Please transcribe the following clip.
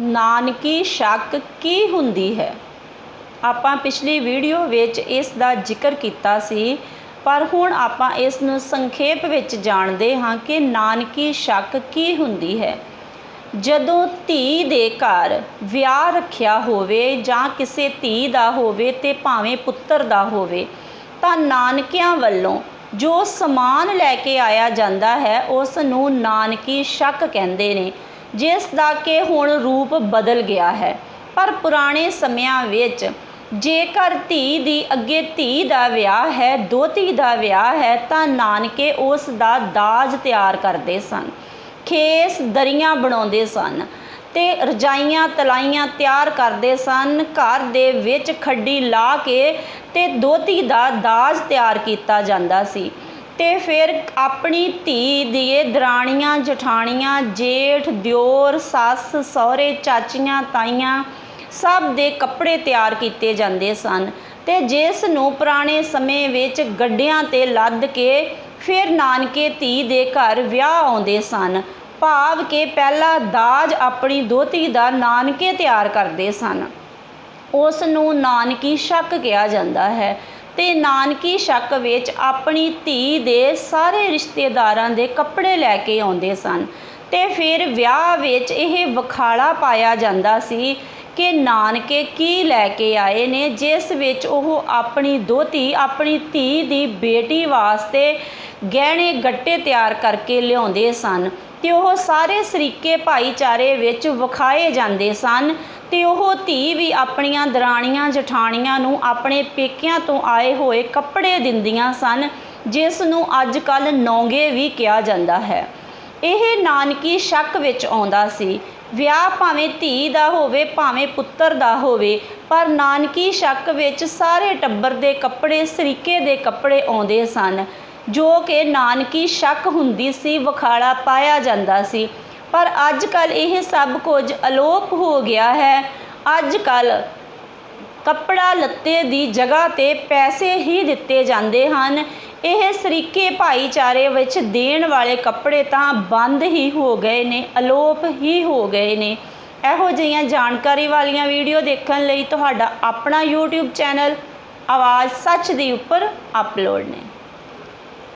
ਨਾਨਕੀ ਸ਼ੱਕ ਕੀ ਹੁੰਦੀ ਹੈ? ਆਪਾਂ ਪਿਛਲੀ ਵੀਡੀਓ ਵਿੱਚ ਇਸ ਦਾ ਜ਼ਿਕਰ ਕੀਤਾ ਸੀ, ਪਰ ਹੁਣ ਆਪਾਂ ਇਸ ਨੂੰ ਸੰਖੇਪ ਵਿੱਚ ਜਾਣਦੇ ਹਾਂ ਕਿ ਨਾਨਕੀ ਸ਼ੱਕ ਕੀ ਹੁੰਦੀ ਹੈ। ਜਦੋਂ ਧੀ ਦੇ ਘਰ ਵਿਆਹ ਰੱਖਿਆ ਹੋਵੇ ਜਾਂ ਕਿਸੇ ਧੀ ਦਾ ਹੋਵੇ ਤੇ ਭਾਵੇਂ ਪੁੱਤਰ ਦਾ ਹੋਵੇ, ਤਾਂ ਨਾਨਕਿਆਂ ਵੱਲੋਂ ਜੋ ਸਮਾਨ ਲੈ ਕੇ ਆਇਆ ਜਾਂਦਾ ਹੈ, ਉਸ ਨੂੰ ਨਾਨਕੀ ਸ਼ੱਕ ਕਹਿੰਦੇ ਨੇ। ਜਿਸ ਦਾ ਕਿ ਹੁਣ ਰੂਪ ਬਦਲ ਗਿਆ ਹੈ। ਪਰ ਪੁਰਾਣੇ ਸਮਿਆਂ ਵਿੱਚ ਜੇਕਰ ਧੀ ਦੀ ਅੱਗੇ ਧੀ ਦਾ ਵਿਆਹ ਹੈ ਦੋਤੀ ਦਾ ਵਿਆਹ ਹੈ, ਤਾਂ ਨਾਨਕੇ ਉਸ ਦਾ ਦਾਜ ਤਿਆਰ ਕਰਦੇ ਸਨ। ਖੇਸ ਦਰੀਆਂ ਬਣਾਉਂਦੇ ਸਨ ਤੇ ਰਜਾਈਆਂ, ਤਲਾਈਆਂ ਤਿਆਰ ਕਰਦੇ ਸਨ। ਘਰ ਦੇ ਵਿੱਚ ਖੱਡੀ ਲਾ ਕੇ ਤੇ ਦੋਤੀ ਦਾ ਦਾਜ ਤਿਆਰ ਕੀਤਾ ਜਾਂਦਾ ਸੀ। ਤੇ ਫਿਰ ਆਪਣੀ ਧੀ ਦੀਆਂ ਦਰਾਣੀਆਂ, ਜਠਾਣੀਆਂ, ਜੇਠ, ਦਿਓਰ, ਸੱਸ, ਸਹੁਰੇ, ਚਾਚੀਆਂ, ਤਾਈਆਂ ਸਭ ਦੇ ਕੱਪੜੇ ਤਿਆਰ ਕੀਤੇ ਜਾਂਦੇ ਸਨ ਤੇ ਜਿਸ ਨੂੰ ਪੁਰਾਣੇ ਸਮੇਂ ਵਿੱਚ ਗੱਡਿਆਂ ਤੇ ਲੱਦ ਕੇ ਫਿਰ ਨਾਨਕੇ ਧੀ ਦੇ ਘਰ ਵਿਆਹ ਆਉਂਦੇ ਸਨ। ਭਾਵ ਕਿ ਪਹਿਲਾ ਦਾਜ ਆਪਣੀ ਦੋਤੀ ਦਾ ਨਾਨਕੇ ਤਿਆਰ ਕਰਦੇ ਸਨ। ਉਸ ਨੂੰ ਨਾਨਕੀ ਸ਼ੱਕ ਕਿਹਾ ਜਾਂਦਾ ਹੈ ਤੇ ਨਾਨਕੀ ਸ਼ੱਕ ਵਿੱਚ ਆਪਣੀ ਧੀ ਦੇ ਸਾਰੇ ਰਿਸ਼ਤੇਦਾਰਾਂ ਦੇ ਕੱਪੜੇ ਲੈ ਕੇ ਆਉਂਦੇ ਸਨ ਤੇ ਫਿਰ ਵਿਆਹ ਵਿੱਚ ਇਹ ਵਿਖਾਲਾ ਪਾਇਆ ਜਾਂਦਾ ਸੀ ਕਿ ਨਾਨਕੇ ਕੀ ਲੈ ਕੇ ਆਏ ਨੇ, ਜਿਸ ਵਿੱਚ ਉਹ ਆਪਣੀ ਦੋਤੀ ਆਪਣੀ ਧੀ ਦੀ ਬੇਟੀ ਵਾਸਤੇ ਗਹਿਣੇ ਗੱਟੇ ਤਿਆਰ ਕਰਕੇ ਲਿਆਉਂਦੇ ਸਨ ਤੇ ਉਹ ਸਾਰੇ ਸਰੀਕੇ ਭਾਈਚਾਰੇ ਵਿੱਚ ਵਿਖਾਏ ਜਾਂਦੇ ਸਨ ਤੇ ਉਹ ਧੀ ਵੀ ਆਪਣੀਆਂ ਦਰਾਣੀਆਂ ਜਠਾਣੀਆਂ ਨੂੰ ਆਪਣੇ ਪੇਕਿਆਂ ਤੋਂ ਆਏ ਹੋਏ ਕੱਪੜੇ ਦਿੰਦੀਆਂ ਸਨ, ਜਿਸ ਨੂੰ ਅੱਜ ਕੱਲ ਨੌਂਗੇ ਵੀ ਕਿਹਾ ਜਾਂਦਾ ਹੈ। ਇਹ ਨਾਨਕੀ ਸ਼ੱਕ ਵਿੱਚ ਆਉਂਦਾ ਸੀ, ਵਿਆਹ ਭਾਵੇਂ ਧੀ ਦਾ ਹੋਵੇ, ਭਾਵੇਂ ਪੁੱਤਰ ਦਾ ਹੋਵੇ, ਪਰ ਨਾਨਕੀ ਸ਼ੱਕ ਵਿੱਚ ਸਾਰੇ ਟੱਬਰ ਦੇ ਕੱਪੜੇ, ਸਰੀਕੇ ਦੇ ਕੱਪੜੇ ਆਉਂਦੇ ਸਨ, ਜੋ ਕਿ ਨਾਨਕੀ ਸ਼ੱਕ ਹੁੰਦੀ ਸੀ, ਵਖਾੜਾ ਪਾਇਆ ਜਾਂਦਾ ਸੀ। ਪਰ ਅੱਜ ਕੱਲ ਇਹ ਸਭ ਕੁਝ ਅਲੋਪ ਹੋ ਗਿਆ ਹੈ। ਅੱਜ ਕੱਲ ਕੱਪੜਾ ਲੱਤੇ ਦੀ ਜਗ੍ਹਾ ਤੇ ਪੈਸੇ ਹੀ ਦਿੱਤੇ ਜਾਂਦੇ ਹਨ। ਇਹ ਸਰੀਕੇ ਭਾਈਚਾਰੇ ਵਿੱਚ ਦੇਣ ਵਾਲੇ ਕੱਪੜੇ ਤਾਂ ਬੰਦ ਹੀ ਹੋ ਗਏ ਨੇ, ਅਲੋਪ ਹੀ ਹੋ ਗਏ ਨੇ। ਇਹੋ ਜਿਹੀਆਂ ਜਾਣਕਾਰੀ ਵਾਲੀਆਂ ਵੀਡੀਓ ਦੇਖਣ ਲਈ ਤੁਹਾਡਾ ਆਪਣਾ YouTube ਚੈਨਲ ਆਵਾਜ਼ ਸੱਚ ਦੇ ਉੱਪਰ ਅਪਲੋਡ ਨੇ।